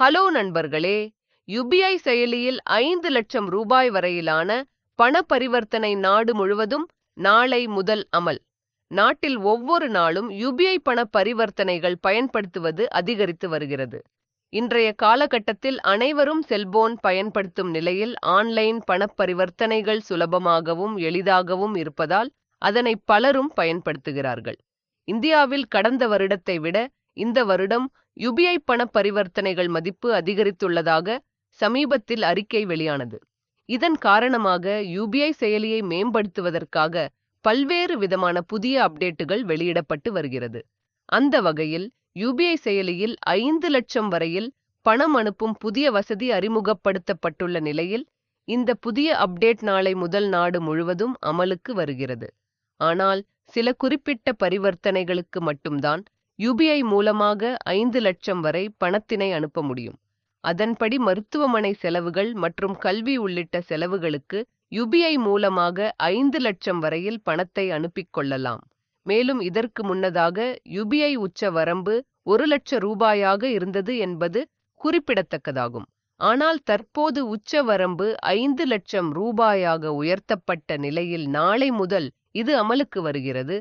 Hello நண்பர்களே UPI செயலியில் ஐந்து லட்சம் ரூபாய் வரையிலான பண பரிவர்த்தனை நாடு முழுவதும் நாளை முதல் அமல். நாட்டில் ஒவ்வொரு நாளும் யுபிஐ பண பரிவர்த்தனைகள் பயன்படுத்துவது அதிகரித்து வருகிறது. இன்றைய காலகட்டத்தில் அனைவரும் செல்போன் பயன்படுத்தும் நிலையில் ஆன்லைன் பணப் பரிவர்த்தனைகள் சுலபமாகவும் எளிதாகவும் இருப்பதால் அதனை பலரும் பயன்படுத்துகிறார்கள். இந்தியாவில் கடந்த வருடத்தை விட இந்த வருடம் யுபிஐ பண பரிவர்த்தனைகள் மதிப்பு அதிகரித்துள்ளதாக சமீபத்தில் அறிக்கை வெளியானது. இதன் காரணமாக யுபிஐ செயலியை மேம்படுத்துவதற்காக பல்வேறு விதமான புதிய அப்டேட்டுகள் வெளியிடப்பட்டு வருகிறது. அந்த வகையில் யுபிஐ செயலியில் ஐந்து லட்சம் வரையில் பணம் அனுப்பும் புதிய வசதி அறிமுகப்படுத்தப்பட்டுள்ள நிலையில் இந்த புதிய அப்டேட் நாளை முதல் நாடு முழுவதும் அமலுக்கு வருகிறது. ஆனால் சில குறிப்பிட்ட பரிவர்த்தனைகளுக்கு மட்டும்தான் யுபிஐ மூலமாக ஐந்து லட்சம் வரை பணத்தினை அனுப்ப முடியும். அதன்படி மருத்துவமனை செலவுகள் மற்றும் கல்வி உள்ளிட்ட செலவுகளுக்கு யுபிஐ மூலமாக ஐந்து லட்சம் வரையில் பணத்தை அனுப்பிக் கொள்ளலாம். மேலும் இதற்கு முன்னதாக யுபிஐ உச்ச வரம்பு ஒரு லட்ச ரூபாயாக இருந்தது என்பது குறிப்பிடத்தக்கதாகும். ஆனால் தற்போது உச்ச வரம்பு ஐந்து லட்சம் ரூபாயாக உயர்த்தப்பட்ட நிலையில் நாளை முதல் இது அமலுக்கு வருகிறது.